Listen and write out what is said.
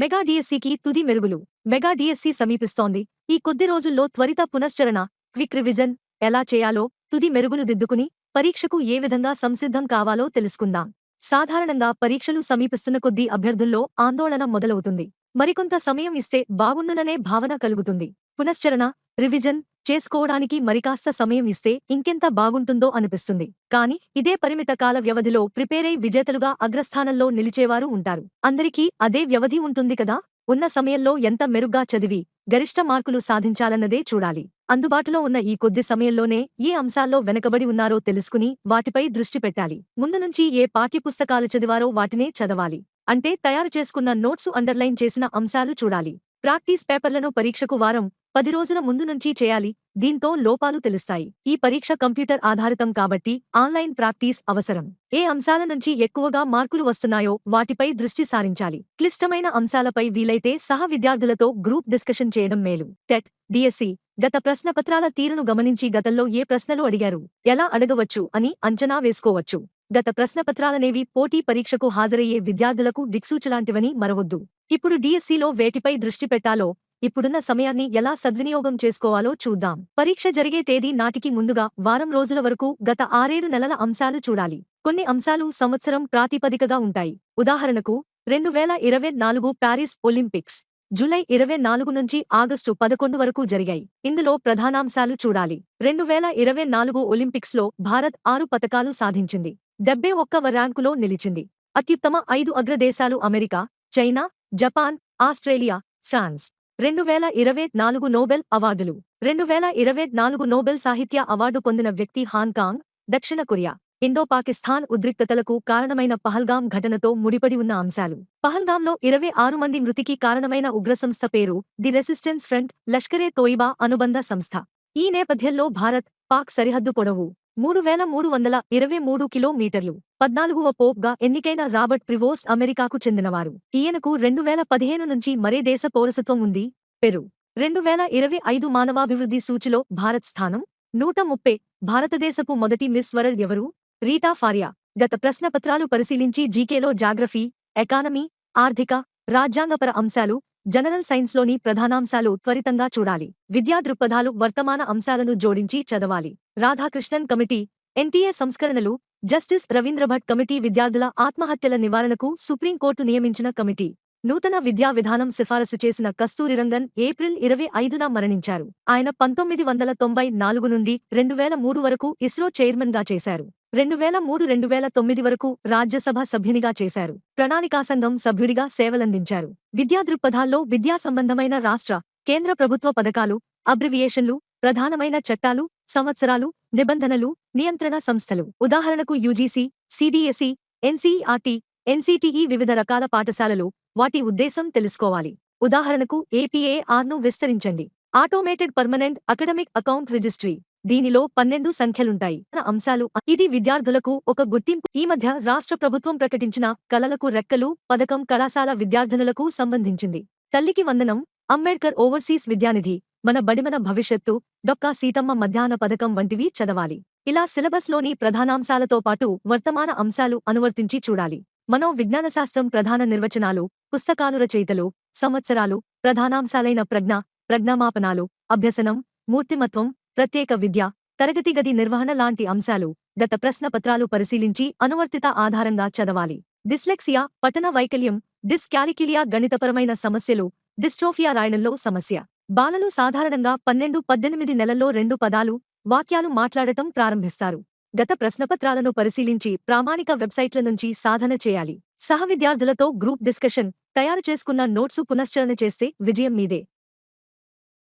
Mega డిఎస్సికి తుది మెరుగులు. మెగా డిఎస్సి సమీపిస్తోంది. ఈ కొద్ది రోజుల్లో త్వరిత పునశ్చరణ క్విక్ రివిజన్ ఎలా చేయాలో తుది మెరుగులు దిద్దుకుని పరీక్షకు ఏ విధంగా సంసిద్ధం కావాలో తెలుసుకుందాం. సాధారణంగా పరీక్షలు సమీపిస్తున్న కొద్దీ అభ్యర్థుల్లో ఆందోళన మొదలవుతుంది. మరికొంత సమయం ఇస్తే బాగుండుననే భావన కలుగుతుంది. పునశ్చరణ రివిజన్ చేసుకోవడానికి మరికాస్త సమయం ఇస్తే ఇంకెంత బాగుంటుందో అనిపిస్తుంది. కాని ఇదే పరిమిత కాల వ్యవధిలో ప్రిపేరై విజేతలుగా అగ్రస్థానంలో నిలిచేవారు ఉంటారు. అందరికీ అదే వ్యవధి ఉంటుంది కదా? ఉన్న సమయంలో ఎంత మెరుగ్గా చదివి గరిష్ట మార్కులు సాధించాలన్నదే చూడాలి. అందుబాటులో ఉన్న ఈ కొద్ది సమయంలోనే ఏ అంశాల్లో వెనకబడి ఉన్నారో తెలుసుకుని వాటిపై దృష్టి పెట్టాలి. ముందు నుంచి ఏ పాఠ్యపుస్తకాలు చదివారో వాటినే చదవాలి. అంటే తయారు చేసుకున్న నోట్సు అండర్లైన్ చేసిన అంశాలు చూడాలి. ప్రాక్టీస్ పేపర్లను పరీక్షకు వారం పది రోజుల ముందు నుంచి చేయాలి. దీంతో లోపాలు తెలుస్తాయి. ఈ పరీక్ష కంప్యూటర్ ఆధారితం కాబట్టి ఆన్లైన్ ప్రాక్టీస్ అవసరం. ఏ అంశాల నుంచి ఎక్కువగా మార్కులు వస్తున్నాయో వాటిపై దృష్టి సారించాలి. క్లిష్టమైన అంశాలపై వీలైతే సహ విద్యార్థులతో గ్రూప్ డిస్కషన్ చేయడం మేలు. టెట్ డిఎస్సి గత ప్రశ్నపత్రాల తీరును గమనించి గతంలో ఏ ప్రశ్నలు అడిగారు? ఎలా అడగవచ్చు అని అంచనా వేసుకోవచ్చు. గత ప్రశ్నపత్రాలనేవి పోటీ పరీక్షకు హాజరయ్యే విద్యార్థులకు దిక్సూచలాంటివని మరవద్దు. ఇప్పుడు డిఎస్సిలో వేటిపై దృష్టి పెట్టాలో ఇప్పుడున్న సమయాన్ని ఎలా సద్వినియోగం చేసుకోవాలో చూద్దాం. పరీక్ష జరిగే తేదీ నాటికి ముందుగా వారం రోజుల వరకు గత ఆరేడు నెలల అంశాలు చూడాలి. కొన్ని అంశాలు సంవత్సరం ప్రాతిపదికగా ఉంటాయి. ఉదాహరణకు రెండు వేల ఇరవై నాలుగు ప్యారిస్ ఒలింపిక్స్ జూలై ఇరవై నాలుగు నుంచి ఆగస్టు పదకొండు వరకు జరిగాయి. ఇందులో ప్రధానాంశాలు చూడాలి. రెండు వేల ఇరవై నాలుగు ఒలింపిక్స్లో భారత్ ఆరు పతకాలు సాధించింది. డెబ్బై ఒక్కవ ర్యాంకులో నిలిచింది. అత్యుత్తమ ఐదు అగ్రదేశాలు America China Japan Australia France. రెండు వేల ఇరవై నాలుగు నోబెల్ అవార్డులు. రెండు వేల ఇరవై నాలుగు నోబెల్ సాహిత్య అవార్డు పొందిన వ్యక్తి హాంకాంగ్ దక్షిణ కొరియా ఇండో పాకిస్తాన్ ఉద్రిక్తతలకు కారణమైన పహల్గాం ఘటనతో ముడిపడి ఉన్న అంశాలు. పహల్గాంలో ఇరవై ఆరు మంది మృతికి కారణమైన ఉగ్రసంస్థ పేరు the resistance front Lashkar-e Taiba అనుబంధ సంస్థ. ఈ నేపథ్యంలో భారత్ పాక్ సరిహద్దు పొడవు. మూడు వేల మూడు వందల ఇరవై మూడు కిలోమీటర్లు. పద్నాలుగువ పోప్గా ఎన్నికైన రాబర్ట్ ప్రివోస్ట్ అమెరికాకు చెందినవారు. ఈయనకు రెండు వేల పదిహేను నుంచి మరే దేశ పౌరసత్వం ఉంది. పెరు. రెండు వేల ఇరవై ఐదు మానవాభివృద్ధి సూచిలో భారత్ స్థానం. నూట ముప్పై భారతదేశపు మొదటి మిస్ వరల్డ్ ఎవరు? రీటా ఫారియా. గత ప్రశ్నపత్రాలు పరిశీలించి జీకేలో జాగ్రఫీ ఎకానమీ ఆర్థిక రాజ్యాంగపర అంశాలు జనరల్ సైన్స్లోని ప్రధానాంశాలు త్వరితంగా చూడాలి. విద్యా దృక్పథాలు వర్తమాన అంశాలను జోడించి చదవాలి. రాధాకృష్ణన్ కమిటీ ఎన్టీఏ సంస్కరణలు జస్టిస్ రవీంద్రభట్ కమిటీ విద్యార్థుల ఆత్మహత్యల నివారణకు సుప్రీంకోర్టు నియమించిన కమిటీ. నూతన విద్యా విధానం సిఫారసు చేసిన కస్తూరిరంగన్ ఏప్రిల్ ఇరవై ఐదున మరణించారు. ఆయన పంతొమ్మిది వందల తొంభై నాలుగు నుండి రెండు వేల మూడు వరకు ఇస్రో చైర్మన్గా చేశారు. రెండు వేల మూడు రెండు వేల తొమ్మిది వరకు రాజ్యసభ సభ్యునిగా చేశారు. ప్రణాళికా సంఘం సభ్యుడిగా సేవలందించారు. విద్యా దృక్పథాల్లో విద్యా సంబంధమైన రాష్ట్ర కేంద్ర ప్రభుత్వ పథకాలు అబ్రివియేషన్లు ప్రధానమైన చట్టాలు సంవత్సరాలు నిబంధనలు నియంత్రణ సంస్థలు. ఉదాహరణకు యూజీసీ సిబిఎస్ఈ ఎన్సీఆర్టీ ఎన్సీటీఈ వివిధ రకాల పాఠశాలలు వాటి ఉద్దేశం తెలుసుకోవాలి. ఉదాహరణకు ఏపీఏఆర్ను విస్తరించండి. Automated permanent academic account registry దీనిలో పన్నెండు సంఖ్యలుంటాయి. అంశాలు ఇది విద్యార్థులకు ఒక గుర్తింపు. ఈ మధ్య రాష్ట్ర ప్రభుత్వం ప్రకటించిన కలలకు రెక్కలు పథకం కళాశాల విద్యార్థినులకు సంబంధించింది. తల్లికి వందనం అంబేడ్కర్ ఓవర్సీస్ విద్యానిధి మన బడిమన భవిష్యత్తు డొక్కా సీతమ్మ మధ్యాహ్న పథకం వంటివి చదవాలి. ఇలా సిలబస్లోని ప్రధానాంశాలతో పాటు వర్తమాన అంశాలు అనువర్తించి చూడాలి. మనో విజ్ఞానశాస్త్రం ప్రధాన నిర్వచనాలు పుస్తకాలు రచయితలు సంవత్సరాలు ప్రధానాంశాలైన ప్రజ్ఞ ప్రజ్ఞామాపనాలు అభ్యసనం మూర్తిమత్వం ప్రత్యేక విద్య తరగతి గది నిర్వహణ లాంటి అంశాలు గత ప్రశ్నపత్రాలు పరిశీలించి అనువర్తిత ఆధారంగా చదవాలి. డిస్లెక్సియా పఠన వైకల్యం డిస్క్యాలిక్యులియా గణితపరమైన సమస్యలు డిస్ట్రోఫియా రాయడంలో సమస్య. బాలలు సాధారణంగా పన్నెండు పద్దెనిమిది నెలల్లో రెండు పదాలు వాక్యాలు మాట్లాడటం ప్రారంభిస్తారు. గత ప్రశ్నపత్రాలను పరిశీలించి ప్రామాణిక వెబ్సైట్ల నుంచి సాధన చేయాలి. సహ విద్యార్థులతో గ్రూప్ డిస్కషన్ తయారు చేసుకున్న నోట్సు పునశ్చరణ చేస్తే విజయం మీదే.